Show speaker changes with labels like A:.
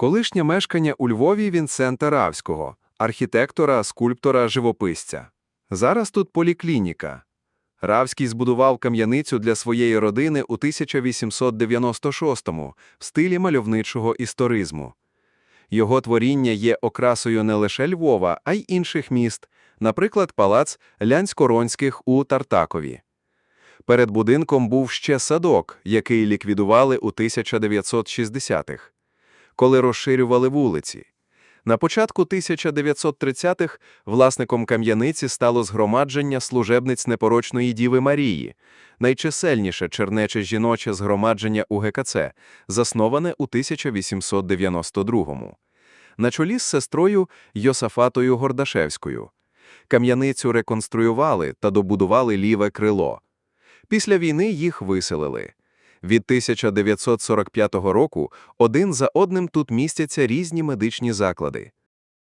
A: Колишнє мешкання у Львові Вінсента Равського, архітектора, скульптора, живописця. Зараз тут поліклініка. Равський збудував кам'яницю для своєї родини у 1896-му в стилі мальовничого історизму. Його творіння є окрасою не лише Львова, а й інших міст, наприклад, палац Лянськоронських у Тартакові. Перед будинком був ще садок, який ліквідували у 1960-х, коли розширювали вулиці. На початку 1930-х власником кам'яниці стало згромадження служебниць непорочної Діви Марії, найчисельніше чернече жіноче згромадження у ГКЦ, засноване у 1892-му. На чолі з сестрою Йосафатою Гордашевською. Кам'яницю реконструювали та добудували ліве крило. Після війни їх виселили. Від 1945 року один за одним тут містяться різні медичні заклади.